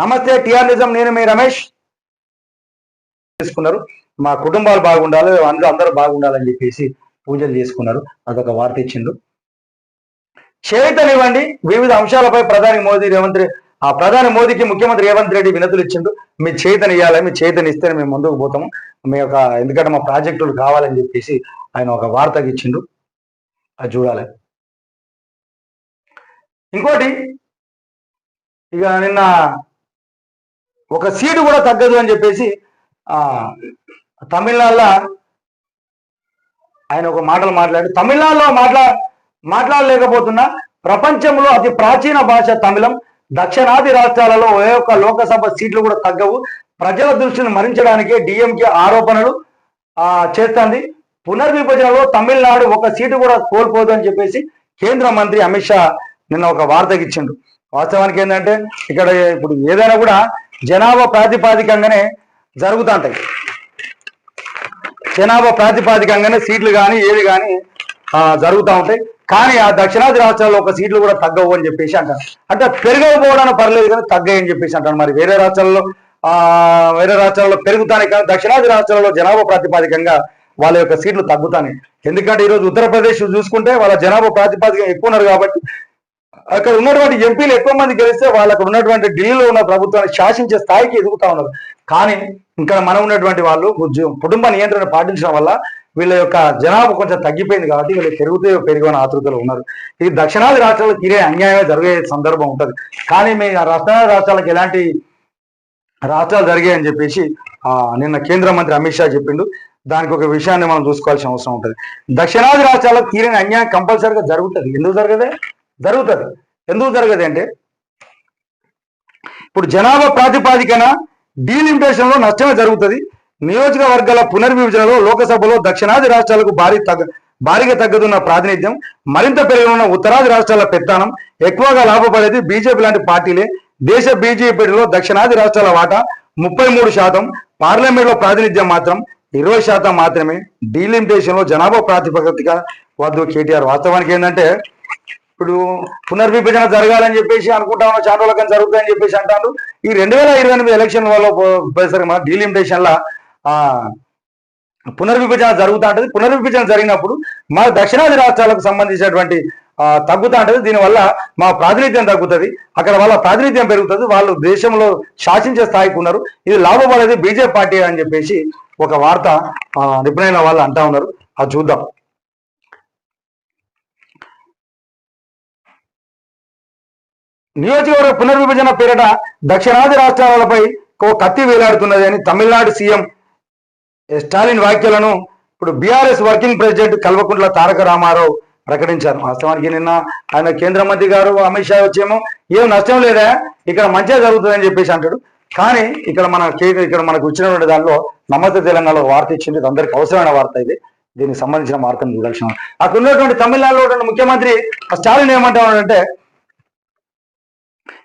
నమస్తే టిఆర్ నిజం నేను మీ రమేష్. చేసుకున్నారు. మా కుటుంబాలు బాగుండాలి అందరూ అందరూ బాగుండాలని చెప్పేసి పూజలు చేసుకున్నారు. అదొక వార్త ఇచ్చిండు. చేతనివ్వండి వివిధ అంశాలపై ప్రధాని మోదీ రేవంత్ ఆ ప్రధాని మోదీకి ముఖ్యమంత్రి రేవంత్ రెడ్డి వినతులు ఇచ్చిండు. మీ చేతని ఇవ్వాలి మీ చేతని ఇస్తేనే మేము ముందుకు పోతాము. మీ యొక్క ఎందుకంటే మా ప్రాజెక్టులు కావాలని చెప్పేసి ఆయన ఒక వార్తకి ఇచ్చిండు. అది చూడాలి. ఇంకోటి ఇక నిన్న ఒక సీటు కూడా తగ్గదు అని చెప్పేసి తమిళనాడులో ఆయన ఒక మాటలు మాట్లాడి తమిళనాడులో మాట్లా మాట్లాడలేకపోతున్నా ప్రపంచంలో అతి ప్రాచీన భాష తమిళం. దక్షిణాది రాష్ట్రాలలో ఏ ఒక్క లోకసభ సీట్లు కూడా తగ్గవు. ప్రజల దృష్టిని మరించడానికే డిఎంకే ఆరోపణలు చేస్తుంది. పునర్విభజనలో తమిళనాడు ఒక సీటు కూడా కోల్పోదు అని చెప్పేసి కేంద్ర మంత్రి అమిత్ షా నిన్న ఒక వార్తకి ఇచ్చిండు వాస్తవానికి ఏంటంటే ఇక్కడ ఇప్పుడు ఏదైనా కూడా జనాభా ప్రాతిపాదికంగానే జరుగుతుంటాయి. జనాభా ప్రాతిపాదికంగానే సీట్లు కానీ ఏది కానీ జరుగుతూ ఉంటాయి. కానీ ఆ దక్షిణాది రాష్ట్రాల్లో ఒక సీట్లు కూడా తగ్గవు అని చెప్పేసి అంటారు. అంటే పెరగకపోవడానికి పర్లేదు కానీ తగ్గాయి అని చెప్పేసి అంటారు. మరి వేరే రాష్ట్రాల్లో ఆ వేరే రాష్ట్రాల్లో పెరుగుతానే కానీ దక్షిణాది రాష్ట్రాల్లో జనాభా ప్రాతిపాదికంగా వాళ్ళ యొక్క సీట్లు తగ్గుతాయి ఎందుకంటే ఈరోజు ఉత్తరప్రదేశ్ చూసుకుంటే వాళ్ళ జనాభా ప్రాతిపాదిక ఎక్కువ ఉన్నారు కాబట్టి అక్కడ ఉన్నటువంటి ఎంపీలు ఎక్కువ మంది గెలిస్తే వాళ్ళకు ఉన్నటువంటి ఢిల్లీలో ఉన్న ప్రభుత్వాన్ని శాసించే స్థాయికి ఎదుగుతా ఉన్నారు. కానీ ఇంకా మనం ఉన్నటువంటి వాళ్ళు కుటుంబ నియంత్రణ పాటించడం వల్ల వీళ్ళ యొక్క జనాభా కొంచెం తగ్గిపోయింది కాబట్టి వీళ్ళు పెరుగుతే పెరిగిన ఆతృతలో ఉన్నారు. ఇది దక్షిణాది రాష్ట్రాలకు తీరే అన్యాయమే జరిగే సందర్భం ఉంటుంది. కానీ మీ ఆ దక్షిణాది రాష్ట్రాలకు ఎలాంటి రాష్ట్రాలు జరిగాయని చెప్పేసి నిన్న కేంద్ర మంత్రి అమిత్ షా చెప్పిండు. దానికి ఒక విషయాన్ని మనం చూసుకోవాల్సిన అవసరం ఉంటుంది. దక్షిణాది రాష్ట్రాలకు తీరని అన్యాయం కంపల్సరిగా జరుగుతుంది. ఎందుకు జరగదే? జరుగుతుంది. ఎందుకు జరగదు అంటే ఇప్పుడు జనాభా ప్రాతిపాదికన డీలిమిటేషన్లో నష్టమే జరుగుతుంది. నియోజకవర్గాల పునర్విభజనలో లోకసభలో దక్షిణాది రాష్ట్రాలకు భారీ తగ్గ భారీగా తగ్గుతున్న ప్రాతినిధ్యం మరింత పెరగనున్న ఉత్తరాది రాష్ట్రాల పెత్తానం ఎక్కువగా లాభపడేది బీజేపీ లాంటి పార్టీలే. దేశ బీజేపీలో దక్షిణాది రాష్ట్రాల వాటా ముప్పై మూడు శాతం పార్లమెంట్లో ప్రాతినిధ్యం మాత్రం ఇరవై శాతం మాత్రమే. డీలిమిటేషన్లో జనాభా ప్రాతిపదిక వద్దు కేటీఆర్ వాస్తవానికి ఏంటంటే ఇప్పుడు పునర్విభజన జరగాలని చెప్పేసి అనుకుంటా ఉన్న చాలా రోజుల జరుగుతాయని చెప్పేసి అంటారు ఈ రెండు వేల ఇరవై ఎనిమిది ఎలక్షన్ వల్ల పోయేసరికి మన డీలిమిటేషన్ లా ఆ పునర్విభజన జరుగుతూ ఉంటుంది. పునర్విభజన జరిగినప్పుడు మా దక్షిణాది రాష్ట్రాలకు సంబంధించినటువంటి తగ్గుతూ ఉంటుంది. దీనివల్ల మా ప్రాతినిధ్యం తగ్గుతుంది. అక్కడ వాళ్ళ ప్రాతినిధ్యం పెరుగుతుంది. వాళ్ళు దేశంలో శాసించే స్థాయికి ఉన్నారు. ఇది లాభపడేది బీజేపీ పార్టీ అని చెప్పేసి ఒక వార్త ఆ, వాళ్ళు అంటా ఉన్నారు. అది చూద్దాం. నియోజకవర్గ పునర్విభజన పేరిట దక్షిణాది రాష్ట్రాలపై ఓ కత్తి వేలాడుతున్నది అని తమిళనాడు సీఎం స్టాలిన్ వ్యాఖ్యలను ఇప్పుడు BRS working president Kalvakuntla Taraka Rama Rao ప్రకటించారు. వాస్తవానికి నిన్న ఆయన కేంద్ర మంత్రి గారు అమిత్ షా వచ్చేమో ఏం నష్టం లేదా? ఇక్కడ మంచిగా జరుగుతుందని చెప్పేసి అంటాడు. కానీ ఇక్కడ మన ఇక్కడ మనకు వచ్చినటువంటి దానిలో నమస్తే తెలంగాణలో వార్త ఇచ్చింది. ఇది అందరికి అవసరమైన వార్త ఇది. దీనికి సంబంధించిన వార్తను చూడాల్సిన అక్కడ ఉన్నటువంటి తమిళనాడులో ఉన్నటువంటి ముఖ్యమంత్రి స్టాలిన్ ఏమంటామంటే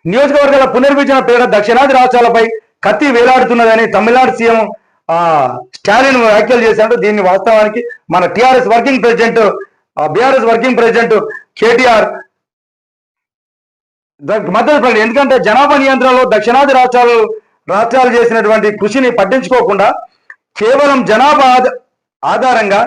నియోజకవర్గాల పునర్విభజన పేద దక్షిణాది రాష్ట్రాలపై కత్తి వేలాడుతున్నదని తమిళనాడు సీఎం స్టాలిన్ వ్యాఖ్యలు చేశాడు దీన్ని వాస్తవానికి మన TRS working president BRS working president KTR మద్దతు ఎందుకంటే జనాభా నియంత్రణలో దక్షిణాది రాష్ట్రాలు రాష్ట్రాలు చేసినటువంటి కృషిని పట్టించుకోకుండా కేవలం జనాభా ఆధారంగా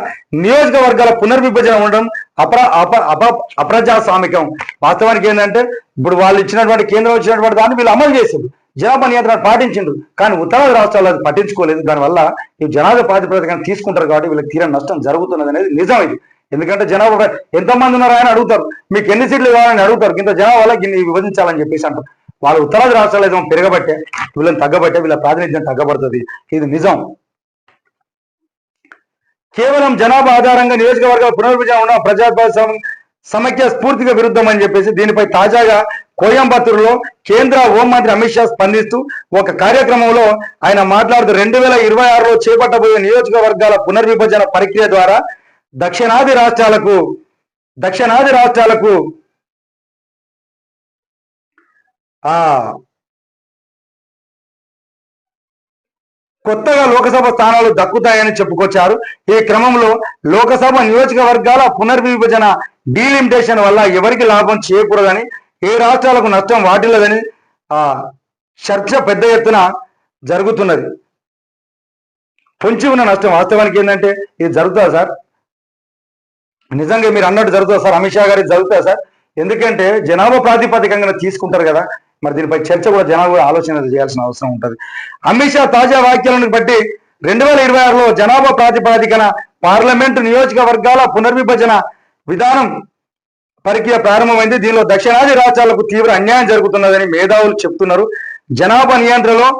నియోజకవర్గాల పునర్విభజన ఉండడం అప్ర అప అప అప్రజాస్వామికం. వాస్తవానికి ఏంటంటే ఇప్పుడు వాళ్ళు ఇచ్చినటువంటి కేంద్రం ఇచ్చినటువంటి దాన్ని వీళ్ళు అమలు చేసిండు జనాభా నియంత్రణ పాటించిండు కానీ ఉత్తరాది రాష్ట్రాలు అది పట్టించుకోలేదు. దానివల్ల ఈ జనాభా ప్రాతిపదికన తీసుకుంటారు కాబట్టి వీళ్ళకి తీరని నష్టం జరుగుతున్నది అనేది నిజం ఇది. ఎందుకంటే జనాభా ఎంతమంది ఉన్నారు అని అడుగుతారు. మీకు ఎన్ని సీట్లు కావాలని అడుగుతారు. ఇంత జనాభా గిన్ని విభజించాలని చెప్పేసి అంటారు. వాళ్ళు ఉత్తరాది రాష్ట్రాలు ఏదో పెరగబట్టే వీళ్ళని తగ్గబట్టే వీళ్ళ ప్రాతినిధ్యం తగ్గబడుతుంది. ఇది నిజం. కేవలం జనాభా ఆధారంగా నియోజకవర్గాల పునర్విభజన ఉన్న ప్రజాస్వామ్యం సమైక్య స్ఫూర్తిగా విరుద్ధం అని చెప్పేసి దీనిపై తాజాగా కోయంబత్తూరులో కేంద్ర హోంమంత్రి అమిత్ షా స్పందిస్తూ ఒక కార్యక్రమంలో ఆయన మాట్లాడుతూ రెండు వేల ఇరవై ఆరులో చేపట్టబోయే నియోజకవర్గాల పునర్విభజన ప్రక్రియ ద్వారా దక్షిణాది రాష్ట్రాలకు దక్షిణాది రాష్ట్రాలకు ఆ కొత్తగా లోకసభ స్థానాలు దక్కుతాయని చెప్పుకొచ్చారు. ఈ క్రమంలో లోకసభ నియోజకవర్గాల పునర్విభజన డీలిమిటేషన్ వల్ల ఎవరికి లాభం చేయకూడదని ఏ రాష్ట్రాలకు నష్టం వాటిల్లదని ఆ చర్చ పెద్ద ఎత్తున జరుగుతున్నది. పొంచి ఉన్న నష్టం వాస్తవానికి ఏంటంటే ఇది జరుగుతుందా సార్? నిజంగా మీరు అన్నట్టు జరుగుతుందా సార్? అమిత్ షా గారికి జరుగుతుందా సార్? ఎందుకంటే జనాభా ప్రాతిపదికంగా తీసుకుంటారు కదా. మరి దీనిపై చర్చ కూడా జనాలు కూడా ఆలోచన చేయాల్సిన అవసరం ఉంటుంది. అమిత్ షా తాజా వ్యాఖ్యలను బట్టి రెండు వేల ఇరవై ఆరులో జనాభా ప్రాతిపదికన పార్లమెంటు నియోజకవర్గాల పునర్విభజన విధానం ప్రక్రియ ప్రారంభమైంది. దీనిలో దక్షిణాది రాష్ట్రాలకు తీవ్ర అన్యాయం జరుగుతున్నదని మేధావులు చెప్తున్నారు. జనాభా నియంత్రణలో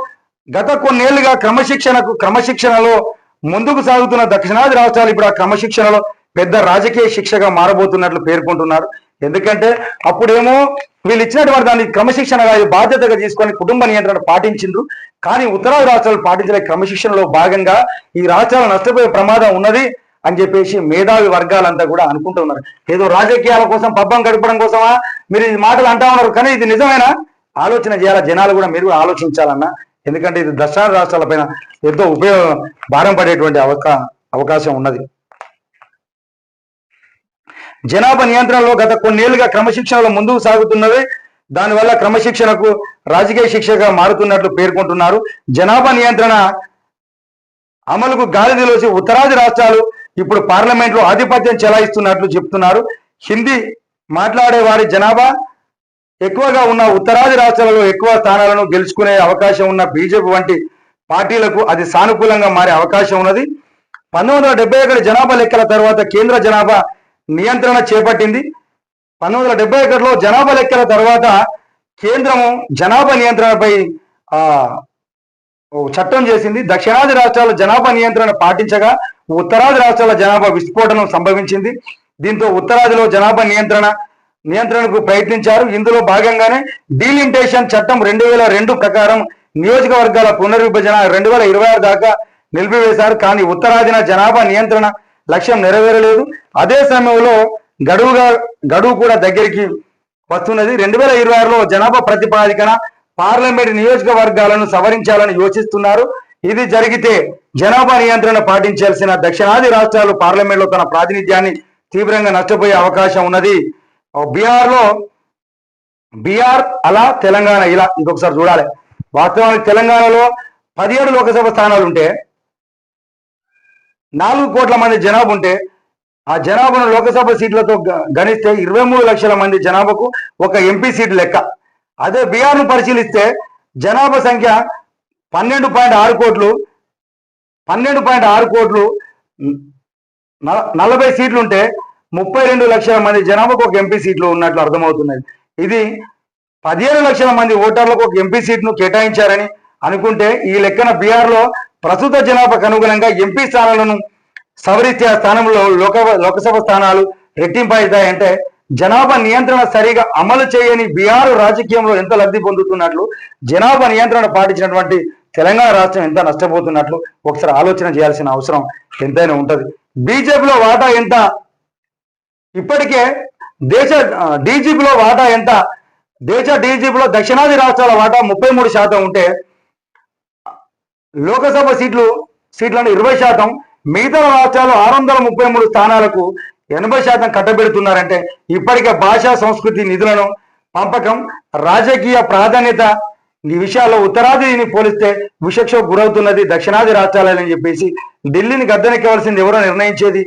గత కొన్నేళ్ళుగా క్రమశిక్షణకు క్రమశిక్షణలో ముందుకు సాగుతున్న దక్షిణాది రాష్ట్రాలు ఇప్పుడు ఆ క్రమశిక్షణలో పెద్ద రాజకీయ శిక్షగా మారబోతున్నట్లు పేర్కొంటున్నారు. ఎందుకంటే అప్పుడేమో వీళ్ళు ఇచ్చినటువంటి దాన్ని క్రమశిక్షణగా బాధ్యతగా తీసుకొని కుటుంబ నియంత్రణ పాటించిండ్రు. కానీ ఉత్తరాది రాష్ట్రాలు పాటించలే క్రమశిక్షణలో భాగంగా ఈ రాష్ట్రాలు నష్టపోయే ప్రమాదం ఉన్నది అని చెప్పేసి మేధావి వర్గాలంతా కూడా అనుకుంటున్నారు ఏదో రాజకీయాల కోసం పబ్బం గడపడం కోసమా? మీరు ఈ మాటలు అంటా ఉన్నారు. కానీ ఇది నిజమేనా? ఆలోచన చేయాలా? జనాలు కూడా మీరు కూడా ఆలోచించాలన్నా. ఎందుకంటే ఇది దక్షిణ రాష్ట్రాల పైన ఎంతో ఉపయోగ భారం పడేటువంటి అవకా అవకాశం ఉన్నది. జనాభా నియంత్రణలో గత కొన్నేళ్ళుగా క్రమశిక్షణలో ముందుకు సాగుతున్నది. దానివల్ల క్రమశిక్షణకు రాజకీయ శిక్షగా మారుతున్నట్లు పేర్కొంటున్నారు. జనాభా నియంత్రణ అమలుకు గాలి తెలిసి ఉత్తరాది రాష్ట్రాలు ఇప్పుడు పార్లమెంట్లో ఆధిపత్యం చెలాయిస్తున్నట్లు చెప్తున్నారు. హిందీ మాట్లాడే వారి జనాభా ఎక్కువగా ఉన్న ఉత్తరాది రాష్ట్రాలలో ఎక్కువ స్థానాలను గెలుచుకునే అవకాశం ఉన్న బీజేపీ వంటి పార్టీలకు అది సానుకూలంగా మారే అవకాశం ఉన్నది. పంతొమ్మిది వందల ఒకటి జనాభా లెక్కల తర్వాత కేంద్ర జనాభా నియంత్రణ చేపట్టింది. పంతొమ్మిది వందల డెబ్బై ఒకటిలో జనాభా లెక్కల తర్వాత కేంద్రము జనాభా నియంత్రణపై చట్టం చేసింది. దక్షిణాది రాష్ట్రాల జనాభా నియంత్రణ పాటించగా ఉత్తరాది రాష్ట్రాల జనాభా విస్ఫోటనం సంభవించింది. దీంతో ఉత్తరాదిలో జనాభా నియంత్రణ నియంత్రణకు ప్రయత్నించారు. ఇందులో భాగంగానే డీలిమిటేషన్ చట్టం రెండు వేల రెండు ప్రకారం నియోజకవర్గాల పునర్విభజన రెండు వేల ఇరవై ఆరు దాకా నిలిపివేశారు. కానీ ఉత్తరాదిన జనాభా నియంత్రణ లక్ష్యం నెరవేరలేదు. అదే సమయంలో గడువుగా గడువు కూడా దగ్గరికి వస్తున్నది. రెండు వేల ఇరవై ఆరులో జనాభా ప్రతిపాదికన పార్లమెంట్ నియోజకవర్గాలను సవరించాలని యోచిస్తున్నారు. ఇది జరిగితే జనాభా నియంత్రణ పాటించాల్సిన దక్షిణాది రాష్ట్రాలు పార్లమెంట్లో తన ప్రాతినిధ్యాన్ని తీవ్రంగా నష్టపోయే అవకాశం ఉన్నది. బీహార్లో బీహార్ అలా తెలంగాణ ఇలా ఇంకొకసారి చూడాలి. వాస్తవానికి తెలంగాణలో పదిహేడు లోకసభ స్థానాలు ఉంటే నాలుగు కోట్ల మంది జనాభా ఉంటే ఆ జనాభాను లోకసభ సీట్లతో గ- గణిస్తే ఇరవై మూడు లక్షల మంది జనాభాకు ఒక ఎంపీ సీటు లెక్క. అదే బీహార్ను పరిశీలిస్తే జనాభా సంఖ్య పన్నెండు పాయింట్ ఆరు కోట్లు పన్నెండు పాయింట్ ఆరు కోట్లు నలభై సీట్లు ఉంటే ముప్పై రెండు లక్షల మంది జనాభాకు ఒక ఎంపీ సీట్లు ఉన్నట్లు అర్థమవుతున్నది. ఇది పదిహేను లక్షల మంది ఓటర్లకు ఒక ఎంపీ సీట్ను కేటాయించారని అనుకుంటే ఈ లెక్కన బీహార్లో ప్రస్తుత జనాభాకు అనుగుణంగా ఎంపీ స్థానాలను సవరిస్తే ఆ స్థానంలో లోక లోకసభ స్థానాలు రెట్టింపవుతాయంటే జనాభా నియంత్రణ సరిగా అమలు చేయని బీహారు రాజకీయంలో ఎంత లబ్ధి పొందుతున్నట్లు జనాభా నియంత్రణ పాటించినటువంటి తెలంగాణ రాష్ట్రం ఎంత నష్టపోతున్నట్లు ఒకసారి ఆలోచన చేయాల్సిన అవసరం ఎంతైనా ఉంటది. బీజేపీలో వాటా ఎంత? ఇప్పటికే దేశ డీజీపీలో వాటా ఎంత? దేశ డీజీపీలో దక్షిణాది రాష్ట్రాల వాటా ముప్పై మూడు శాతం ఉంటే లోకసభ సీట్లు సీట్లను ఇరవై శాతం మిగతా రాష్ట్రాలు ఆరు వందల ముప్పై మూడు స్థానాలకు ఎనభై శాతం కట్టబెడుతున్నారంటే ఇప్పటికే భాషా సంస్కృతి నిధులను పంపకం రాజకీయ ప్రాధాన్యత ఈ విషయాల్లో ఉత్తరాదిని పోలిస్తే విషక్ష గురవుతున్నది దక్షిణాది రాష్ట్రాలని చెప్పేసి ఢిల్లీని గద్దెనెక్కవలసింది ఎవరో నిర్ణయించేది.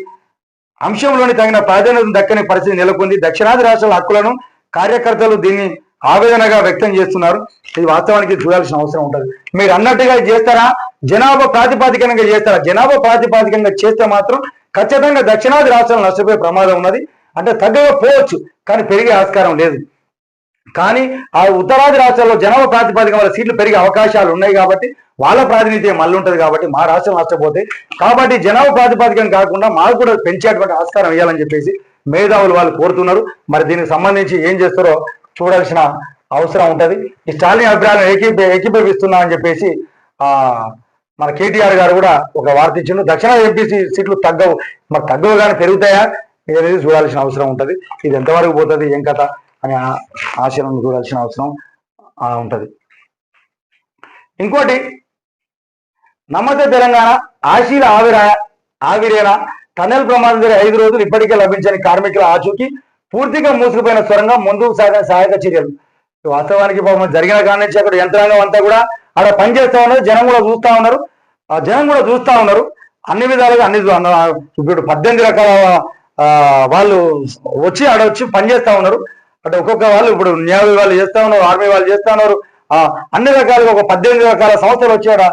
అంశంలోని తగిన ప్రాధాన్యత దక్కని పరిస్థితి నెలకొంది. దక్షిణాది రాష్ట్రాల హక్కులను కార్యకర్తలు దీన్ని ఆవేదనగా వ్యక్తం చేస్తున్నారు. ఇది వాస్తవానికి చూడాల్సిన అవసరం ఉంటుంది. మీరు అన్నట్టుగా చేస్తారా? జనాభా ప్రాతిపాదికంగా చేస్తారా? జనాభా ప్రాతిపాదికంగా చేస్తే మాత్రం ఖచ్చితంగా దక్షిణాది రాష్ట్రాలు నష్టపోయే ప్రమాదం ఉన్నది. అంటే తగ్గకపోవచ్చు కానీ పెరిగే ఆస్కారం లేదు. కానీ ఆ ఉత్తరాది రాష్ట్రాల్లో జనాభా ప్రాతిపదిక వల్ల సీట్లు పెరిగే అవకాశాలు ఉన్నాయి కాబట్టి వాళ్ళ ప్రాతినిధ్యం మళ్ళీ ఉంటుంది కాబట్టి మా రాష్ట్రం నష్టపోతే. కాబట్టి జనాభా ప్రాతిపదికం కాకుండా మాకు కూడా పెంచేటువంటి ఆస్కారం వేయాలని చెప్పేసి మేధావులు వాళ్ళు కోరుతున్నారు. మరి దీనికి సంబంధించి ఏం చేస్తారో చూడాల్సిన అవసరం ఉంటుంది. ఈ స్టాలిన్ అభిప్రాయాలను ఏకీప ఏకీభవిస్తున్నా అని చెప్పేసి మన కేటీఆర్ గారు కూడా ఒక వార్త ఇచ్చిండు. దక్షిణ ఎంపీ సీట్లు తగ్గవు. మరి తగ్గవు కానీ పెరుగుతాయా? అనేది చూడాల్సిన అవసరం ఉంటుంది. ఇది ఎంతవరకు పోతుంది ఏం కథ అని ఆశలను చూడాల్సిన అవసరం ఉంటుంది. ఇంకోటి నమ్మతే తెలంగాణ ఆశీల ఆవిర ఆవిరేన? టన్నెల్ ప్రమాదం జరిగే ఐదు రోజులు ఇప్పటికే లభించని కార్మికుల ఆచూకీ పూర్తిగా మూసుకుపోయిన సొరంగం ముందుకు సాగిన సహాయక చర్యలు. వాస్తవానికి పాపం జరిగిన కాడి నుంచి అక్కడ యంత్రాంగం అంతా కూడా అక్కడ పనిచేస్తా ఉన్నారు జనం కూడా చూస్తా ఉన్నారు. ఆ జనం కూడా చూస్తా ఉన్నారు. అన్ని విధాలుగా అన్ని ఇప్పుడు పద్దెనిమిది రకాల వాళ్ళు వచ్చి ఆడ వచ్చి పనిచేస్తా ఉన్నారు. అంటే ఒక్కొక్క వాళ్ళు ఇప్పుడు న్యాయ వాళ్ళు చేస్తా ఉన్నారు ఆర్మీ వాళ్ళు చేస్తా ఉన్నారు. ఆ, అన్ని రకాలుగా ఒక పద్దెనిమిది రకాల సంస్థలు వచ్చి ఆడ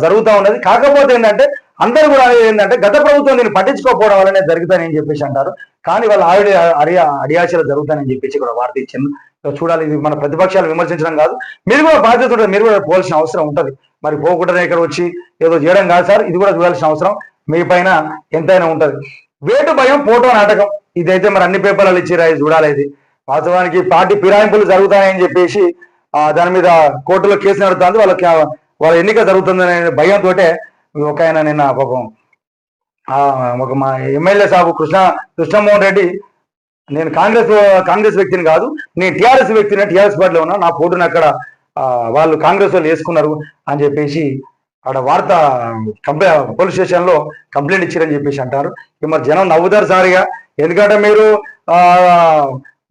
జరుగుతూ ఉన్నది. కాకపోతే ఏంటంటే అందరూ కూడా ఏంటంటే గత ప్రభుత్వం దీన్ని పట్టించుకోకపోవడం వల్లనే జరుగుతాయని చెప్పేసి అంటారు. కానీ వాళ్ళ ఆవిడ అడియా అడియాచలు జరుగుతాయని చెప్పేసి కూడా వార్త ఇచ్చింది. చూడాలి ఇది మన ప్రతిపక్షాలు విమర్శించడం కాదు. మీరు కూడా బాధ్యత ఉంటుంది మీరు కూడా పోవాల్సిన అవసరం ఉంటుంది. మరి పోకుండా ఇక్కడ వచ్చి ఏదో చేయడం కాదు సార్ ఇది కూడా చూడాల్సిన అవసరం. మీ పైన ఎంతైనా ఉంటది. వేటు భయం ఫోటో నాటకం. ఇదైతే మరి అన్ని పేపర్లు ఇచ్చిరా ఇది చూడాలి ఇది. వాస్తవానికి పార్టీ ఫిరాయింపులు జరుగుతాయని చెప్పేసి దాని మీద కోర్టులో కేసు నడుతుంది. వాళ్ళకి వాళ్ళ ఎన్నిక జరుగుతుందనే భయంతో ఒక ఆయన నిన్న పాపం ఒక మా ఎమ్మెల్యే సాబు కృష్ణ కృష్ణమోహన్ రెడ్డి నేను కాంగ్రెస్ కాంగ్రెస్ వ్యక్తిని కాదు నేను టిఆర్ఎస్ వ్యక్తిని టిఆర్ఎస్ పార్టీలో ఉన్నా నా ఫోటోని అక్కడ వాళ్ళు కాంగ్రెస్ వాళ్ళు వేసుకున్నారు అని చెప్పేసి ఆడ వార్త కంప్లై పోలీస్ స్టేషన్లో కంప్లైంట్ ఇచ్చారని చెప్పేసి అంటారు. మరి జనం నవ్వుతారు సారిగా. ఎందుకంటే మీరు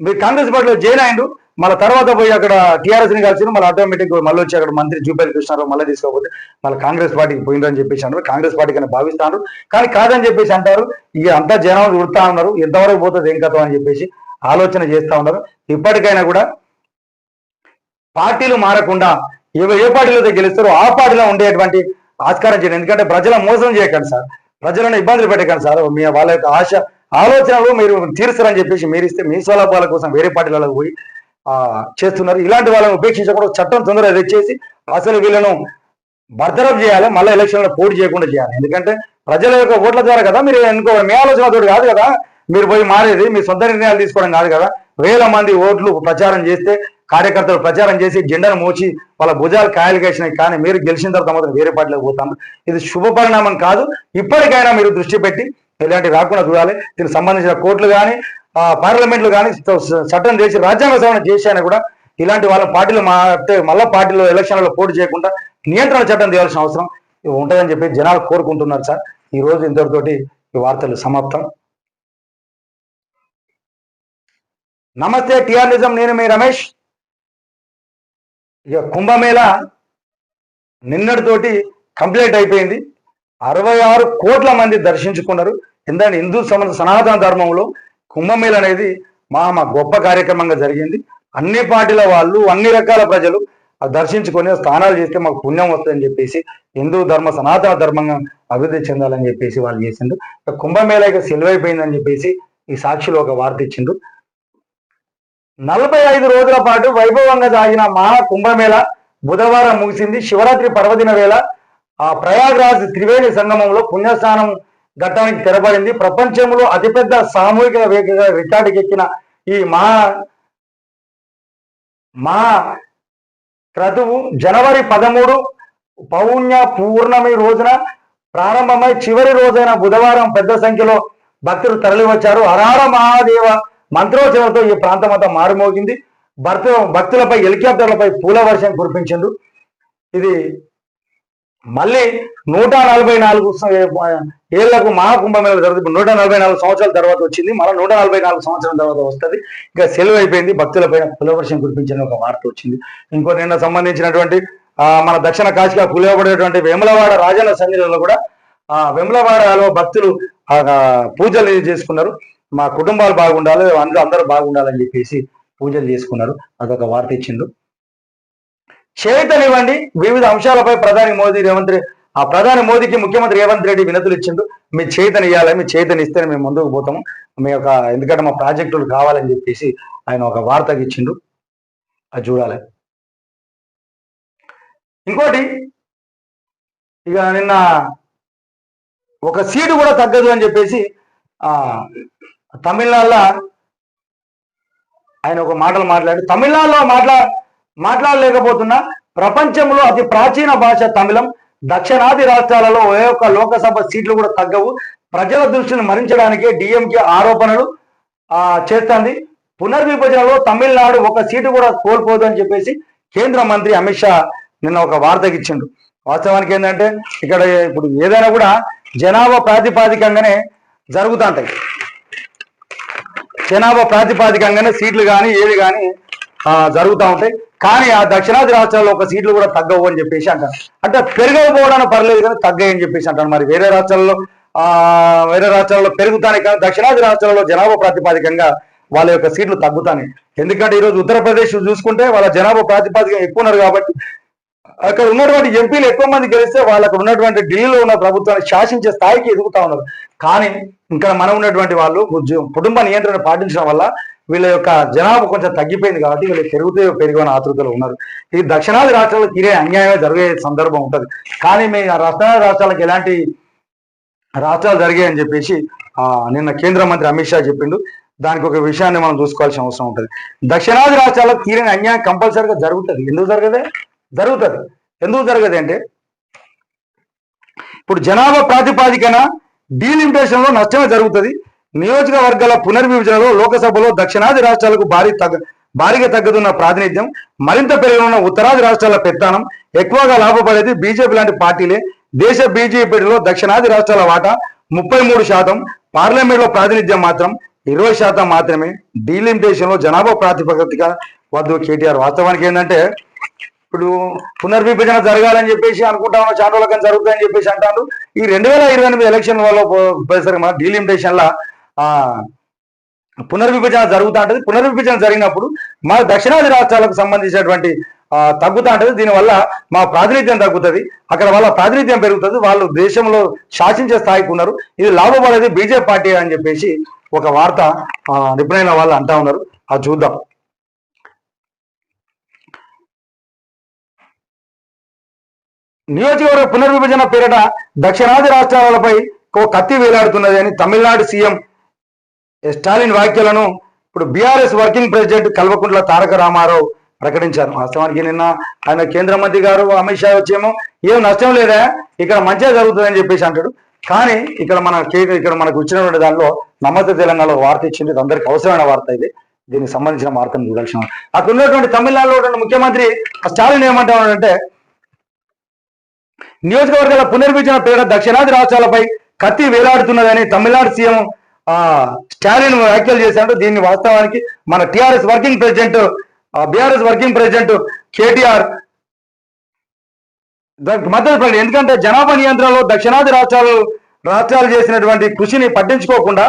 మీరు కాంగ్రెస్ పార్టీలో జాయిన్ అయ్యిండు మళ్ళీ తర్వాత పోయి అక్కడ టీఆర్ఎస్ని కలిసి మళ్ళీ ఆటోమేటిక్ మళ్ళీ వచ్చి అక్కడ మంత్రి జూపల్లి కృష్ణారావు మళ్ళీ తీసుకోకపోతే మళ్ళీ కాంగ్రెస్ పార్టీకి పోయిందని చెప్పేసి అంటారు కాంగ్రెస్ పార్టీ కన్నా భావిస్తారు కానీ కాదని చెప్పేసి అంటారు ఇక అంతా జనం ఉడతా ఉన్నారు ఎంతవరకు పోతుంది ఏం కథం అని చెప్పేసి ఆలోచన చేస్తా ఉన్నారు. ఇప్పటికైనా కూడా పార్టీలు మారకుండా ఏ ఏ పార్టీలో అయితే గెలుస్తారో ఆ పార్టీలో ఉండేటువంటి ఆస్కారం చేయండి. ఎందుకంటే ప్రజల మోసం చేయకండి సార్. ప్రజలను ఇబ్బందులు పెట్టకండి సార్. మీ వాళ్ళ యొక్క ఆశ ఆలోచనలు మీరు తీరుస్తారని చెప్పేసి మీరు ఇస్తే మీ స్వలాభాల కోసం వేరే పార్టీలలో పోయి చేస్తున్నారు. ఇలాంటి వాళ్ళని ఉపేక్షించకుండా చట్టం తొందరగా తెచ్చేసి అసలు వీళ్ళను బర్తరఫ్ చేయాలి మళ్ళీ ఎలక్షన్లో పోటీ చేయకుండా చేయాలి. ఎందుకంటే ప్రజల యొక్క ఓట్ల ద్వారా కదా మీరు ఎన్నుకోవాలి. మీ ఆలోచనతో కాదు కదా. మీరు పోయి మారేది మీ సొంత నిర్ణయాలు తీసుకోవడం కాదు కదా. వేల మంది ఓట్లు ప్రచారం చేస్తే కార్యకర్తలు ప్రచారం చేసి జెండాను మోచి వాళ్ళ భుజాలు కాయలు కేసినాయి. కానీ మీరు గెలిచిన తర్వాత మాత్రం వేరే పార్టీలోకి పోతాను ఇది శుభ పరిణామం కాదు. ఇప్పటికైనా మీరు దృష్టి పెట్టి ఇలాంటి రాకుండా చూడాలి. దీనికి సంబంధించిన కోర్టులు కానీ పార్లమెంట్లో కానీ చట్టం చేసి రాజ్యాంగ సవరణ చేసినా కూడా ఇలాంటి వాళ్ళ పార్టీలు మారితే మళ్ళా పార్టీలో ఎలక్షన్లలో పోటీ చేయకుండా నియంత్రణ చట్టం తీయాల్సిన అవసరం ఉంటుందని చెప్పి జనాలు కోరుకుంటున్నారు సార్. ఈ రోజు ఇంతటితోటి ఈ వార్తలు సమాప్తం. నమస్తే టిఆర్ నిజం నేను మీ రమేష్. ఇక కుంభమేళ నిన్నటితోటి కంప్లీట్ అయిపోయింది. అరవై ఆరు కోట్ల మంది దర్శించుకున్నారు. ఎందుకంటే హిందూ సంబంధ సనాతన ధర్మంలో కుంభమేళ అనేది మా మా గొప్ప కార్యక్రమంగా జరిగింది. అన్ని పార్టీల వాళ్ళు అన్ని రకాల ప్రజలు దర్శించుకొని స్నానాలు చేస్తే మాకు పుణ్యం వస్తుందని చెప్పేసి హిందూ ధర్మ సనాతన ధర్మంగా అభివృద్ధి చెందాలని చెప్పేసి వాళ్ళు చేసిండు ఇక కుంభమేళ ఇక సెలవైపోయిందని చెప్పేసి ఈ సాక్షిలో ఒక వార్త ఇచ్చిండు నలభై ఐదు రోజుల పాటు వైభవంగా సాగిన మహా కుంభమేళ బుధవారం ముగిసింది. శివరాత్రి పర్వదిన వేళ ఆ ప్రయాగ్రాజ్ త్రివేణి సంగమంలో పుణ్యస్నానం ఘట్టానికి తెరబడింది. ప్రపంచంలో అతిపెద్ద సామూహిక వేగంగా రికార్డుకి ఎక్కిన ఈ మహా మహా క్రతువు జనవరి పదమూడు పౌణ్య పూర్ణమి రోజున ప్రారంభమై చివరి రోజైన బుధవారం పెద్ద సంఖ్యలో భక్తులు తరలివచ్చారు. హరార మహాదేవ మంత్రోచనతో ఈ ప్రాంతం అంతా మారుమోగింది. భర్త భక్తులపై హెలికాప్టర్లపై పూల వర్షం కురిపించిండు. ఇది మళ్ళీ నూట నలభై నాలుగు ఏళ్ళకు మహాకుంభమేళ జరుగుతుంది. నూట నలభై నాలుగు సంవత్సరాల తర్వాత వచ్చింది. మళ్ళీ నూట నలభై నాలుగు సంవత్సరాల తర్వాత వస్తుంది. ఇంకా సెలవు అయిపోయింది. భక్తులపై కులవర్షం కురిపించిన ఒక వార్త వచ్చింది. ఇంకో నిన్న సంబంధించినటువంటి మన దక్షిణ కాశీగా పిలువబడేటువంటి వేములవాడ రాజన్న సన్నిధిలో కూడా ఆ వేములవాడలో భక్తులు ఆ, పూజలు చేసుకున్నారు. మా కుటుంబాలు బాగుండాలి అందరూ అందరూ బాగుండాలని చెప్పేసి పూజలు చేసుకున్నారు. అదొక వార్త ఇచ్చిండు. చేతనివ్వండి. వివిధ అంశాలపై ప్రధాని మోదీ రేవంత్ రెడ్డి ఆ ప్రధాని మోదీకి ముఖ్యమంత్రి రేవంత్ రెడ్డి వినతులు ఇచ్చిండు. మీ చేతనివ్వాలి మీ చేతనిస్తేనే మేము ముందుకు పోతాము. మీ యొక్క ఎందుకంటే మా ప్రాజెక్టులు కావాలని చెప్పేసి ఆయన ఒక వార్తకి ఇచ్చిండు. అది చూడాలి. ఇంకోటి ఇక నిన్న ఒక సీటు కూడా తగ్గదు అని చెప్పేసి తమిళనాడులో ఆయన ఒక మాటలు మాట్లాడి తమిళనాడులో మాట్లా మాట్లాడలేకపోతున్నా ప్రపంచంలో అతి ప్రాచీన భాష తమిళం. దక్షిణాది రాష్ట్రాలలో ఏ ఒక్క లోకసభ సీట్లు కూడా తగ్గవు. ప్రజల దృష్టిని మరించడానికి డిఎంకే ఆరోపణలు ఆ చేస్తుంది. పునర్విభజనలో తమిళనాడు ఒక సీటు కూడా కోల్పోదు అని చెప్పేసి కేంద్ర మంత్రి అమిత్ షా నిన్న ఒక వార్తకి ఇచ్చిండు. వాస్తవానికి ఏంటంటే ఇక్కడ ఇప్పుడు ఏదైనా కూడా జనాభా ప్రాతిపాదికంగానే జరుగుతుంటాయి. జనాభా ప్రాతిపాదికంగానే సీట్లు కానీ ఏది కానీ జరుగుతూ ఉంటాయి. కానీ ఆ దక్షిణాది రాష్ట్రాల్లో ఒక సీట్లు కూడా తగ్గవు అని చెప్పేసి అంటారు. అంటే పెరగకపోవడానికి పర్లేదు కానీ తగ్గాయి అని చెప్పేసి అంటారు. మరి వేరే రాష్ట్రాల్లో ఆ వేరే రాష్ట్రాల్లో పెరుగుతానే కానీ దక్షిణాది రాష్ట్రాల్లో జనాభా ప్రాతిపాదికంగా వాళ్ళ యొక్క సీట్లు తగ్గుతాయి ఎందుకంటే ఈరోజు ఉత్తరప్రదేశ్ చూసుకుంటే వాళ్ళ జనాభా ప్రాతిపాదికం ఎక్కువ ఉన్నారు కాబట్టి అక్కడ ఉన్నటువంటి ఎంపీలు ఎక్కువ మంది గెలిస్తే వాళ్ళు అక్కడ ఉన్నటువంటి ఢిల్లీలో ఉన్న ప్రభుత్వాన్ని శాసించే స్థాయికి ఎదుగుతా ఉన్నారు. కానీ ఇంకా మనం ఉన్నటువంటి వాళ్ళు కుటుంబ నియంత్రణ పాటించడం వల్ల వీళ్ళ యొక్క జనాభా కొంచెం తగ్గిపోయింది కాబట్టి వీళ్ళు పెరుగుతే పెరిగిన ఆతృతలో ఉన్నారు. ఈ దక్షిణాది రాష్ట్రాలకు తీరే అన్యాయమే జరిగే సందర్భం ఉంటుంది. కానీ మీ రాష్ట్రాది రాష్ట్రాలకు ఎలాంటి రాష్ట్రాలు జరిగాయని చెప్పేసి నిన్న కేంద్ర మంత్రి అమిత్ షా చెప్పిండు. దానికి ఒక విషయాన్ని మనం చూసుకోవాల్సిన అవసరం ఉంటుంది. దక్షిణాది రాష్ట్రాలకు తీరని అన్యాయం కంపల్సరిగా జరుగుతుంది. ఎందుకు జరగదే? జరుగుతుంది. ఎందుకు జరగదు అంటే ఇప్పుడు జనాభా ప్రాతిపాదికన డీలిమిటేషన్లో నష్టమే జరుగుతుంది. నియోజకవర్గాల పునర్విభజనలో లోకసభలో దక్షిణాది రాష్ట్రాలకు భారీ తగ్గ భారీగా తగ్గుతున్న ప్రాతినిధ్యం మరింత పెరుగుతున్న ఉత్తరాది రాష్ట్రాల పెత్తానం ఎక్కువగా లాభపడేది బీజేపీ లాంటి పార్టీలే. దేశ బీజేపీలో దక్షిణాది రాష్ట్రాల వాటా ముప్పై మూడు శాతం పార్లమెంట్లో ప్రాతినిధ్యం మాత్రం ఇరవై శాతం మాత్రమే. డీలిమిటేషన్లో జనాభా ప్రాతిపదిక వద్దు కేటీఆర్. వాస్తవానికి ఏంటంటే ఇప్పుడు పునర్విభజన జరగాలని చెప్పేసి అనుకుంటా ఉన్నా చాలా రోజుల కానీ చెప్పేసి అంటాను ఈ రెండు వేల ఇరవై ఎనిమిది ఎలక్షన్ వల్ల పోయేసరికి మన డీలిమిటేషన్ లా పునర్విభజన జరుగుతూ ఉంటుంది. పునర్విభజన జరిగినప్పుడు మన దక్షిణాది రాష్ట్రాలకు సంబంధించినటువంటి తగ్గుతూ ఉంటుంది. దీనివల్ల మా ప్రాతినిధ్యం తగ్గుతుంది. అక్కడ వాళ్ళ ప్రాతినిధ్యం పెరుగుతుంది. వాళ్ళు దేశంలో శాసించే స్థాయికి ఉన్నారు. ఇది లాభపడేది బీజేపీ పార్టీ అని చెప్పేసి ఒక వార్త ఆ, వాళ్ళు అంటా ఉన్నారు. అది చూద్దాం. నియోజకవర్గ పునర్విభజన పేరిట దక్షిణాది రాష్ట్రాలపై ఓ కత్తి వేలాడుతున్నది అని తమిళనాడు సీఎం స్టాలిన్ వ్యాఖ్యలను ఇప్పుడు BRS working president Kalvakuntla Taraka Rama Rao ప్రకటించారు. వాస్తవానికి నిన్న ఆయన కేంద్ర మంత్రి గారు అమిత్ షా వచ్చేమో ఏం నష్టం లేదా? ఇక్కడ మంచిగా జరుగుతుందని చెప్పేసి అంటాడు. కానీ ఇక్కడ మన కే- ఇక్కడ మనకు వచ్చినటువంటి దానిలో నమ్మత తెలంగాణలో వార్త ఇచ్చింది. ఇది అందరికి అవసరమైన వార్త ఇది. దీనికి సంబంధించిన వార్తను చూడాల్సిన అక్కడ ఉన్నటువంటి తమిళనాడులో ఉన్నటువంటి ముఖ్యమంత్రి స్టాలిన్ ఏమంటా ఉన్నాడంటే నియోజకవర్గాల పునర్విభజన పేద దక్షిణాది రాష్ట్రాలపై కత్తి వేలాడుతున్నదని తమిళనాడు సీఎం ఆ స్టాలిన్ వ్యాఖ్యలు చేశాడు దీన్ని వాస్తవానికి మన TRS working president BRS working president KTR దానికి మద్దతు పడింది ఎందుకంటే జనాభా నియంత్రణలో దక్షిణాది రాష్ట్రాలు రాష్ట్రాలు చేసినటువంటి కృషిని పట్టించుకోకుండా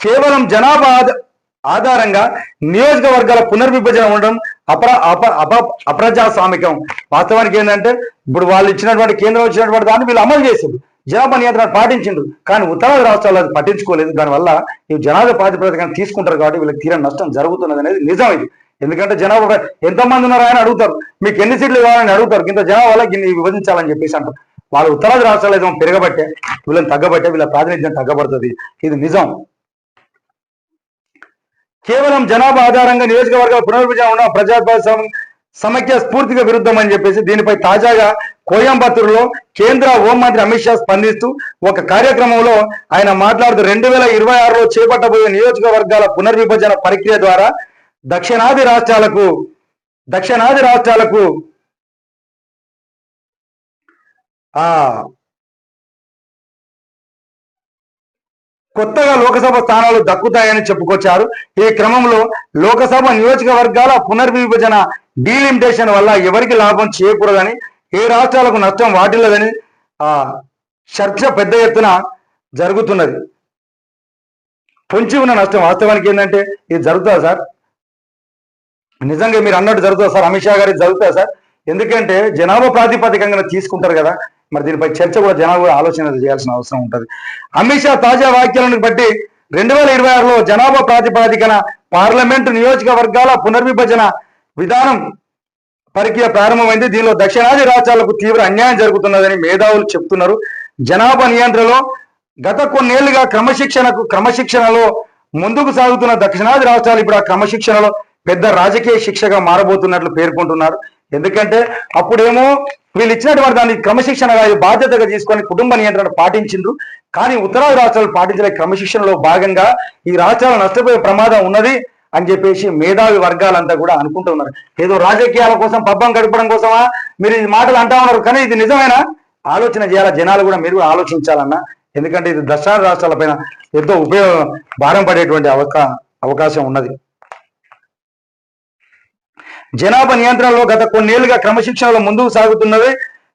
కేవలం జనాభా ఆధ- ఆధారంగా నియోజకవర్గాల పునర్విభజన ఉండడం అప్ర అప అప అప్రజాస్వామికం. వాస్తవానికి ఏంటంటే ఇప్పుడు వాళ్ళు ఇచ్చినటువంటి కేంద్రం ఇచ్చినటువంటి దాన్ని వీళ్ళు అమలు చేసింది జనాభా నియంత్రణ పాటించిండు. కానీ ఉత్తరాది రాష్ట్రాలు అది పట్టించుకోలేదు. దానివల్ల ఈ జనాభా ప్రాతిపదికన తీసుకుంటారు కాబట్టి వీళ్ళకి తీరని నష్టం జరుగుతున్నది అనేది నిజం ఇది. ఎందుకంటే జనాభా ఎంతమంది ఉన్నారు ఆయన అడుగుతారు. మీకు ఎన్ని సీట్లు కావాలని అడుగుతారు. ఇంత జనాభా గిన్ని విభజించాలని చెప్పేసి అంటారు. వాళ్ళు ఉత్తరాది రాష్ట్రాలు ఏదో పెరగబట్టే వీళ్ళని తగ్గబట్టే వీళ్ళ ప్రాతినిధ్యం తగ్గబడుతుంది. ఇది నిజం. కేవలం జనాభా ఆధారంగా నియోజకవర్గాల పునర్విభజన ఉన్న ప్రజాస్వామ్య సమైక్య స్ఫూర్తిగా విరుద్ధం అని చెప్పేసి దీనిపై తాజాగా కోయంబత్తూరులో కేంద్ర హోంమంత్రి అమిత్ షా స్పందిస్తూ ఒక కార్యక్రమంలో ఆయన మాట్లాడుతూ రెండు వేల ఇరవై ఆరులో చేపట్టబోయే నియోజకవర్గాల పునర్విభజన ప్రక్రియ ద్వారా దక్షిణాది రాష్ట్రాలకు దక్షిణాది రాష్ట్రాలకు ఆ కొత్తగా లోకసభ స్థానాలు దక్కుతాయని చెప్పుకొచ్చారు. ఈ క్రమంలో లోకసభ నియోజకవర్గాల పునర్విభజన డీలిమిటేషన్ వల్ల ఎవరికి లాభం చేయకూడదని ఏ రాష్ట్రాలకు నష్టం వాటిల్లదని ఆ చర్చ పెద్ద ఎత్తున జరుగుతున్నది. పొంచి ఉన్న నష్టం వాస్తవానికి ఏంటంటే ఇది జరుగుతుందా సార్? నిజంగా మీరు అన్నట్టు జరుగుతుందా సార్? అమిత్ షా గారికి జరుగుతుందా సార్? ఎందుకంటే జనాభా ప్రాతిపదికంగా తీసుకుంటారు కదా మరి దీనిపై చర్చ కూడా జనాభా కూడా ఆలోచన చేయాల్సిన అవసరం ఉంటుంది. అమిత్ షా తాజా వ్యాఖ్యలను బట్టి రెండు వేల ఇరవై ఆరులో జనాభా ప్రాతిపదికన పార్లమెంటు నియోజకవర్గాల పునర్విభజన విధానం పరిక్రియ ప్రారంభమైంది. దీనిలో దక్షిణాది రాష్ట్రాలకు తీవ్ర అన్యాయం జరుగుతున్నదని మేధావులు చెప్తున్నారు. జనాభా నియంత్రణలో గత కొన్నేళ్ళుగా క్రమశిక్షణకు క్రమశిక్షణలో ముందుకు సాగుతున్న దక్షిణాది రాష్ట్రాలు ఇప్పుడు ఆ క్రమశిక్షణలో పెద్ద రాజకీయ శిక్షగా మారబోతున్నట్లు పేర్కొంటున్నారు. ఎందుకంటే అప్పుడేమో వీళ్ళు ఇచ్చినటువంటి దాన్ని క్రమశిక్షణగా బాధ్యతగా తీసుకొని కుటుంబ నియంత్రణ పాటించిండ్రు. కానీ ఉత్తరాది రాష్ట్రాలు పాటించలే క్రమశిక్షణలో భాగంగా ఈ రాష్ట్రాలు నష్టపోయే ప్రమాదం ఉన్నది. అని చెప్పేసి మేధావి వర్గాలంతా కూడా అనుకుంటున్నారు ఏదో రాజకీయాల కోసం పబ్బం గడపడం కోసమా? మీరు ఈ మాటలు అంటా ఉన్నారు. కానీ ఇది నిజమేనా? ఆలోచన చేయాలా? జనాలు కూడా మీరు కూడా ఆలోచించాలన్నా? ఎందుకంటే ఇది దక్షిణ రాష్ట్రాల పైన ఎంతో ఉపయోగ భారం పడేటువంటి అవకా అవకాశం ఉన్నది. జనాభా నియంత్రణలో గత కొన్నేళ్ళుగా క్రమశిక్షణలో ముందుకు సాగుతున్నది.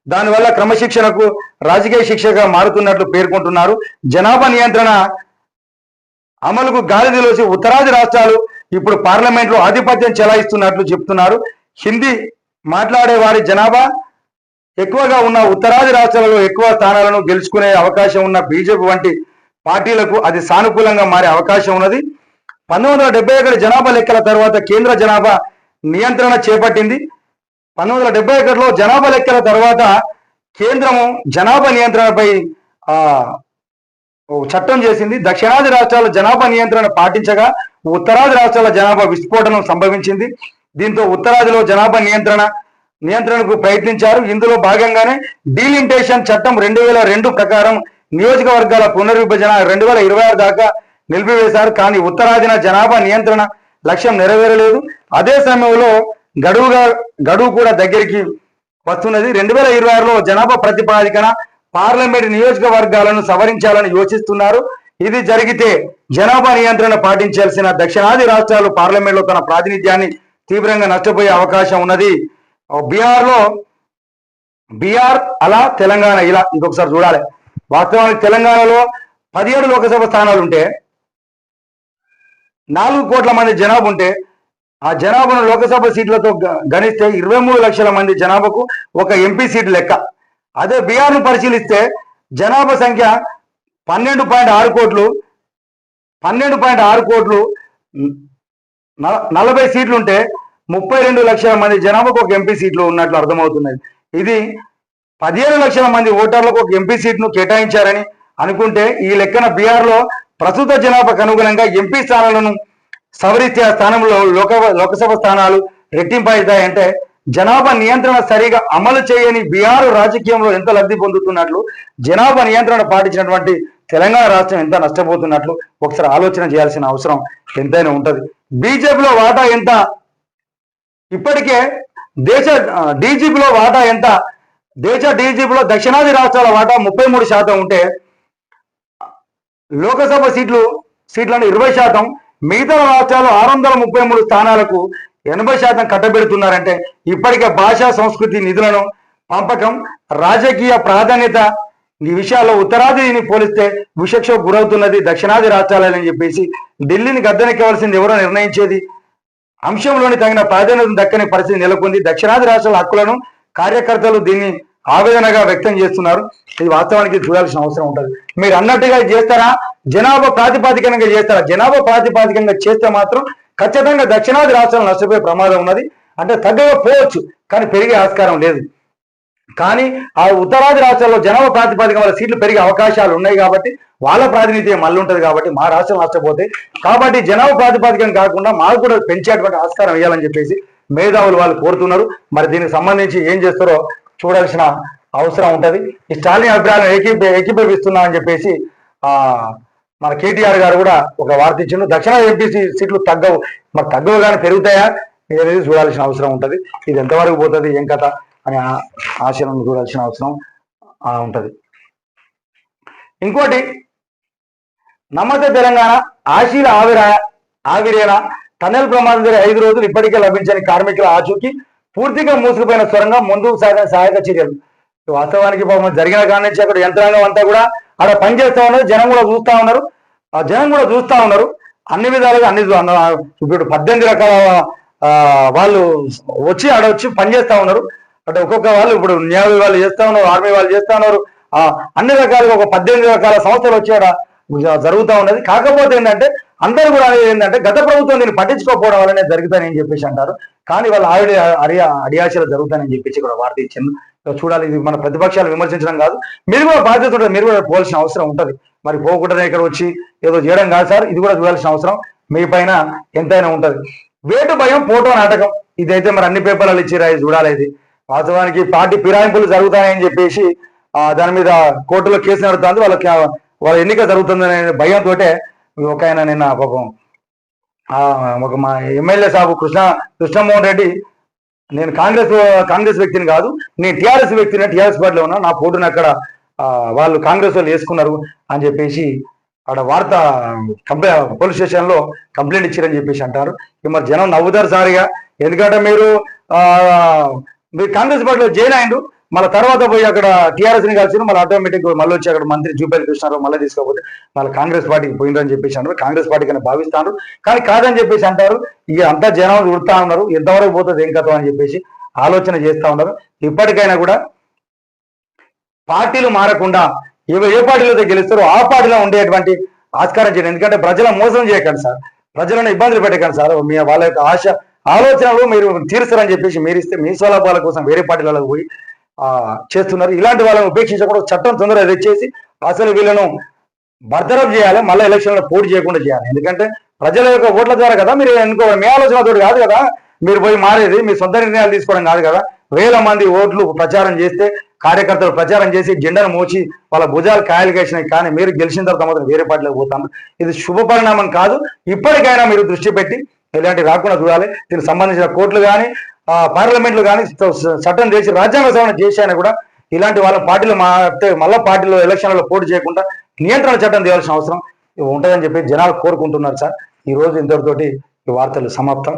దానివల్ల క్రమశిక్షణకు రాజకీయ శిక్షగా మారుతున్నట్లు పేర్కొంటున్నారు. జనాభా నియంత్రణ అమలుకు గాలిదిలోసి ఉత్తరాది రాష్ట్రాలు ఇప్పుడు పార్లమెంట్లో ఆధిపత్యం చెలాయిస్తున్నట్లు చెప్తున్నారు. హిందీ మాట్లాడే వారి జనాభా ఎక్కువగా ఉన్న ఉత్తరాది రాష్ట్రాలలో ఎక్కువ స్థానాలను గెలుచుకునే అవకాశం ఉన్న బీజేపీ వంటి పార్టీలకు అది సానుకూలంగా మారే అవకాశం ఉన్నది. పంతొమ్మిది వందల డెబ్బై ఒకటి జనాభా లెక్కల తర్వాత కేంద్ర జనాభా నియంత్రణ చేపట్టింది. పంతొమ్మిది వందల డెబ్బై ఒకటిలో జనాభా లెక్కల తర్వాత కేంద్రము జనాభా నియంత్రణపై ఆ చట్టం చేసింది. దక్షిణాది రాష్ట్రాల జనాభా నియంత్రణ పాటించగా ఉత్తరాది రాష్ట్రాల జనాభా విస్ఫోటనం సంభవించింది. దీంతో ఉత్తరాదిలో జనాభా నియంత్రణ నియంత్రణకు ప్రయత్నించారు. ఇందులో భాగంగానే డీలిమిటేషన్ చట్టం రెండు వేల రెండు ప్రకారం నియోజకవర్గాల పునర్విభజన రెండు వేల ఇరవై ఆరు దాకా నిలిపివేశారు. కానీ ఉత్తరాదిన జనాభా నియంత్రణ లక్ష్యం నెరవేరలేదు. అదే సమయంలో గడువుగా గడువు కూడా దగ్గరికి వస్తున్నది. రెండు వేల ఇరవై ఆరులో జనాభా ప్రతిపాదికన పార్లమెంట్ నియోజకవర్గాలను సవరించాలని యోచిస్తున్నారు. ఇది జరిగితే జనాభా నియంత్రణ పాటించాల్సిన దక్షిణాది రాష్ట్రాలు పార్లమెంట్లో తన ప్రాతినిధ్యాన్ని తీవ్రంగా నష్టపోయే అవకాశం ఉన్నది. బీహార్లో బీహార్ అలా తెలంగాణ ఇలా ఇంకొకసారి చూడాలి. వాస్తవానికి తెలంగాణలో పదిహేడు లోకసభ స్థానాలు ఉంటే నాలుగు కోట్ల మంది జనాభా ఉంటే ఆ జనాభాను లోకసభ సీట్లతో గణిస్తే ఇరవై మూడు లక్షల మంది జనాభాకు ఒక ఎంపీ సీటు లెక్క. అదే బీహార్ను పరిశీలిస్తే జనాభా సంఖ్య పన్నెండు పాయింట్ ఆరు కోట్లు పన్నెండు పాయింట్ ఆరు కోట్లు నలభై సీట్లు ఉంటే ముప్పై రెండు లక్షల మంది జనాభాకు ఒక ఎంపీ సీట్లు ఉన్నట్లు అర్థమవుతున్నది. ఇది పదిహేను లక్షల మంది ఓటర్లకు ఒక ఎంపీ సీట్ను కేటాయించారని అనుకుంటే ఈ లెక్కన బీహార్లో ప్రస్తుత జనాభాకు అనుగుణంగా ఎంపీ స్థానాలను సవరిస్తే ఆ స్థానంలో లోక లోకసభ స్థానాలు రెట్టింపవుతాయంటే జనాభా నియంత్రణ సరిగా అమలు చేయని బీహారు రాజకీయంలో ఎంత లబ్ధి పొందుతున్నట్లు జనాభా నియంత్రణ పాటించినటువంటి తెలంగాణ రాష్ట్రం ఎంత నష్టపోతున్నట్లు ఒకసారి ఆలోచన చేయాల్సిన అవసరం ఎంతైనా ఉంటది. బీజేపీలో వాటా ఎంత? ఇప్పటికే దేశ డీజీపీలో వాటా ఎంత? దేశ డీజీపీలో దక్షిణాది రాష్ట్రాల వాటా ముప్పై మూడు శాతం ఉంటే లోకసభ సీట్లు సీట్లను ఇరవై శాతం మిగతా రాష్ట్రాలు ఆరు వందల ముప్పై మూడు స్థానాలకు ఎనభై శాతం కట్టబెడుతున్నారంటే ఇప్పటికే భాషా సంస్కృతి నిధులను పంపకం రాజకీయ ప్రాధాన్యత ఈ విషయాల్లో ఉత్తరాదిని పోలిస్తే విషక్ష గురవుతున్నది దక్షిణాది రాష్ట్రాలని చెప్పేసి ఢిల్లీని గద్దెనెక్కవలసింది ఎవరో నిర్ణయించేది. అంశంలోని తగిన ప్రాధాన్యత దక్కని పరిస్థితి నెలకొంది. దక్షిణాది రాష్ట్రాల హక్కులను కార్యకర్తలు దీన్ని ఆవేదనగా వ్యక్తం చేస్తున్నారు. ఇది వాస్తవానికి చూడాల్సిన అవసరం ఉంటుంది. మీరు అన్నట్టుగా చేస్తారా? జనాభా ప్రాతిపాదికంగా చేస్తారా? జనాభా ప్రాతిపాదికంగా చేస్తే మాత్రం ఖచ్చితంగా దక్షిణాది రాష్ట్రాలు నష్టపోయే ప్రమాదం ఉన్నది. అంటే తగ్గకపోవచ్చు కానీ పెరిగే ఆస్కారం లేదు. కానీ ఆ ఉత్తరాది రాష్ట్రాల్లో జనాభా ప్రాతిపదిక వల్ల సీట్లు పెరిగే అవకాశాలు ఉన్నాయి కాబట్టి వాళ్ళ ప్రాతినిధ్యం మళ్ళీ ఉంటుంది కాబట్టి మా రాష్ట్రం నష్టపోతే. కాబట్టి జనాభా ప్రాతిపదికం కాకుండా మాకు కూడా పెంచేటువంటి ఆస్కారం వేయాలని చెప్పేసి మేధావులు వాళ్ళు కోరుతున్నారు. మరి దీనికి సంబంధించి ఏం చేస్తారో చూడాల్సిన అవసరం ఉంటుంది. ఈ స్టాలిన్ అభిప్రాయాలను ఏకీ ఏకీభవిస్తున్నా అని చెప్పేసి ఆ మన కేటీఆర్ గారు కూడా ఒక వార్త ఇచ్చిండు. దక్షిణ ఎంపీసీ సీట్లు తగ్గవు. మరి తగ్గవు కానీ పెరుగుతాయా? అనేది చూడాల్సిన అవసరం ఉంటుంది. ఇది ఎంతవరకు పోతుంది? ఏం కథ? అనే ఆ- ఆశలను చూడాల్సిన అవసరం ఆ, ఉంటది. ఇంకోటి నమస్తే తెలంగాణ ఆశీల ఆవిర ఆవిరేన టన్నెల్ ప్రమాదం జరిగే ఐదు రోజులు ఇప్పటికే లభించని కార్మికుల ఆచూకీ పూర్తిగా మూసుకుపోయిన స్వరంగా ముందుకు సాగిన సహాయక చర్యలు. వాస్తవానికి జరిగిన కారణం నుంచి అక్కడ యంత్రాంగం అంతా కూడా అక్కడ పనిచేస్తూ ఉన్నారు జనం కూడా చూస్తా ఉన్నారు. ఆ జనం కూడా చూస్తా ఉన్నారు. అన్ని విధాలుగా అన్ని ఇప్పుడు పద్దెనిమిది రకాల వాళ్ళు వచ్చి ఆడ వచ్చి పనిచేస్తూ ఉన్నారు. అంటే ఒక్కొక్క వాళ్ళు ఇప్పుడు న్యాయ వాళ్ళు చేస్తా ఉన్నారు ఆర్మీ వాళ్ళు చేస్తా ఉన్నారు. అన్ని రకాలుగా ఒక పద్దెనిమిది రకాల సంస్థలు వచ్చి జరుగుతూ ఉన్నది. కాకపోతే ఏంటంటే అందరూ కూడా అనేది ఏంటంటే గత ప్రభుత్వం దీన్ని పట్టించుకోకపోవడం వల్లనే జరుగుతాయని చెప్పేసి అంటారు. కానీ వాళ్ళు ఆవిడ అడియా అడియాశలు జరుగుతాయని చెప్పేసి కూడా వార్త ఇచ్చింది. చూడాలి ఇది మన ప్రతిపక్షాలు విమర్శించడం కాదు. మీరు కూడా బాధ్యత ఉంటుంది మీరు కూడా పోవాల్సిన అవసరం ఉంటుంది. మరి పోకుండా ఇక్కడ వచ్చి ఏదో చేయడం కాదు సార్ ఇది కూడా చూడాల్సిన అవసరం. మీ పైన ఎంతైనా ఉంటది. వేటు భయం ఫోటో నాటకం. ఇదైతే మరి అన్ని పేపర్లు ఇచ్చిరా ఇది చూడాలి ఇది. వాస్తవానికి పార్టీ ఫిరాయింపులు జరుగుతాయని చెప్పేసి ఆ దాని మీద కోర్టులో కేసు నడుతుంది వాళ్ళకి వాళ్ళ ఎన్నిక జరుగుతుందనే భయంతో ఒక ఆయన నిన్న పాపం ఒక మా ఎమ్మెల్యే సాబు కృష్ణ కృష్ణమోహన్ రెడ్డి నేను కాంగ్రెస్ కాంగ్రెస్ వ్యక్తిని కాదు నేను టిఆర్ఎస్ వ్యక్తిని టిఆర్ఎస్ పార్టీలో ఉన్నా నా ఫోటోని అక్కడ వాళ్ళు కాంగ్రెస్ వాళ్ళు వేసుకున్నారు అని చెప్పేసి అక్కడ వార్త కంప్లై పోలీస్ స్టేషన్లో కంప్లైంట్ ఇచ్చారని చెప్పేసి అంటారు. మరి జనం నవ్వుతారు సారిగా. ఎందుకంటే మీరు ఆ, మీరు కాంగ్రెస్ పార్టీలో జైన్ అయిండు మళ్ళీ తర్వాత పోయి అక్కడ టీఆర్ఎస్ని కలిసి మళ్ళీ ఆటోమేటిక్ మళ్ళీ వచ్చి అక్కడ మంత్రి జూపల్లి కృష్ణారావు మళ్ళీ తీసుకోకపోతే మళ్ళీ కాంగ్రెస్ పార్టీకి పోయిందని చెప్పేసి అంటారు కాంగ్రెస్ పార్టీకి అని భావిస్తాను కానీ కాదని చెప్పేసి అంటారు ఇక అంతా జనం ఉడతా ఉన్నారు ఎంతవరకు పోతుంది ఏం కథం అని చెప్పేసి ఆలోచన చేస్తా ఉన్నారు. ఇప్పటికైనా కూడా పార్టీలు మారకుండా ఏ ఏ పార్టీలో గెలుస్తారో ఆ పార్టీలో ఉండేటువంటి ఆస్కారం చేయండి ఎందుకంటే ప్రజల మోసం చేయకండి సార్. ప్రజలను ఇబ్బందులు పెట్టకండి సార్. మీ వాళ్ళ యొక్క ఆశ ఆలోచనలు మీరు తీరుస్తారని చెప్పేసి మీరు ఇస్తే మీ స్వలాభాల కోసం వేరే పార్టీలకు పోయి చేస్తున్నారు. ఇలాంటి వాళ్ళని ఉపేక్షించకుండా చట్టం తొందరగా తెచ్చేసి అసలు వీళ్ళను బర్తరఫ్ చేయాలి మళ్ళీ ఎలక్షన్లో పోటీ చేయకుండా చేయాలి. ఎందుకంటే ప్రజల యొక్క ఓట్ల ద్వారా కదా మీరు ఎన్నుకోవడం మీ ఆలోచనతో కాదు కదా మీరు పోయి మారేది మీ సొంత నిర్ణయాలు తీసుకోవడం కాదు కదా. వేల మంది ఓట్లు ప్రచారం చేస్తే కార్యకర్తలు ప్రచారం చేసి జెండాను మోచి వాళ్ళ భుజాలు కాయలు కేసినాయి. కానీ మీరు గెలిచిన తర్వాత మాత్రం వేరే పార్టీలోకి పోతాను ఇది శుభ పరిణామం కాదు. ఇప్పటికైనా మీరు దృష్టి పెట్టి ఇలాంటి రాకుండా చూడాలి. దీనికి సంబంధించిన కోర్టులు కానీ పార్లమెంట్లు కానీ చట్టం చేసి రాజ్యాంగ సవరణ చేసినా కూడా ఇలాంటి వాళ్ళ పార్టీలు మారితే మళ్ళా పార్టీలో ఎలక్షన్లలో పోటీ చేయకుండా నియంత్రణ చట్టం తీయాల్సిన అవసరం ఉంటుందని చెప్పి జనాలు కోరుకుంటున్నారు సార్. ఈ రోజు ఇంతటితోటి ఈ వార్తలు సమాప్తం.